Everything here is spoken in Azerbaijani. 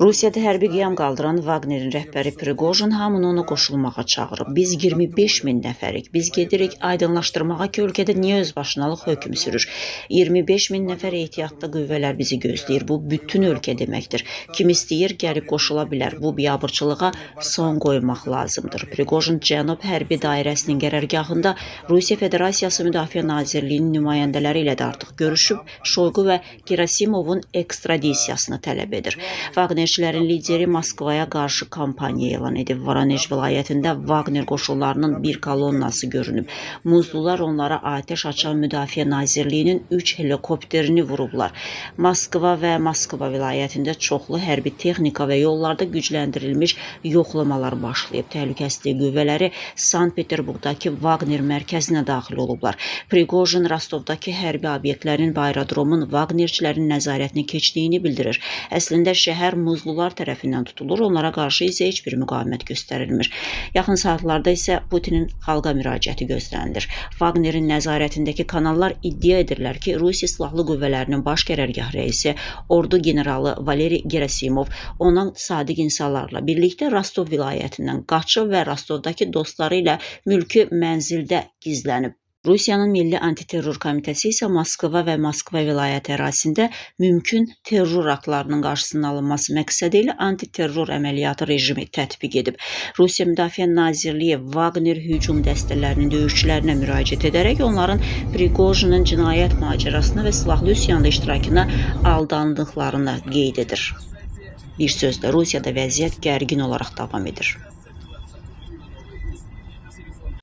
Rusiyada hərbi qiyam qaldıran Wagnerin rəhbəri Prigojin hamını ona qoşulmağa çağırıb. Biz 25 min nəfərik. Biz gedirik aydınlaşdırmağa ki, ölkədə niyə özbaşınalıq hökm sürür. 25 min nəfər ehtiyatlı qüvvələr bizi gözləyir. Bu bütün ölkə deməkdir. Kim istəyir gəlib qoşula bilər. Bu biabırçılığa son qoymaq lazımdır. Prigojin Cənub hərbi dairəsinin qərargahında Rusiya Federasiyası Müdafiə Nazirliyinin nümayəndələri ilə də artıq görüşüb, Şoyqu və Gerasimovun ekstradisiyasını tələb edir. Wagnerçilərin lideri Moskvaya qarşı kampaniya elan edib. Voronej vilayətində Wagner qoşunlarının bir kolonnası görünüb. Muzlular onlara atəş açan Müdafiə Nazirliyinin 3 helikopterini vurublar. Moskva və Moskva vilayətində çoxlu hərbi texnika və yollarda gücləndirilmiş yoxlamalar başlayıb. Təhlükəsizlik qüvvələri Sankt-Peterburqdakı Wagner mərkəzinə daxil olublar. Prigojin Rostovdakı hərbi obyektlərin və aerodromun Wagnerçilərin nəzarətinə keçdiyini bildirir. Əslində şəhər muzlular tərəfindən tutulur, onlara qarşı isə heç bir müqavimət göstərilmir. Yaxın saatlarda isə Putinin xalqa müraciəti gözlənilir. Wagnerin nəzarətindəki kanallar iddia edirlər ki, Rusiya Silahlı Qüvvələrinin baş qərargah rəisi, ordu generalı Valeri Gerasimov onun sadiq insanlarla birlikdə Rostov vilayətindən qaçıb və Rostovdakı dostları ilə mülki mənzildə gizlənib. Rusiyanın Milli Antiterror Komitəsi isə Moskva və Moskva vilayəti ərazisində mümkün terror aktlarının qarşısının alınması məqsədi ilə antiterror əməliyyatı rejimi tətbiq edib. Rusiya Müdafiə Nazirliyi Wagner hücum dəstələrinin döyüşçülərinə müraciət edərək onların Prigojinin cinayət macərasına və silahlı üsyanda iştirakına aldandıqlarını qeyd edir. Bir sözlə Rusiyada vəziyyət gərgin olaraq davam edir.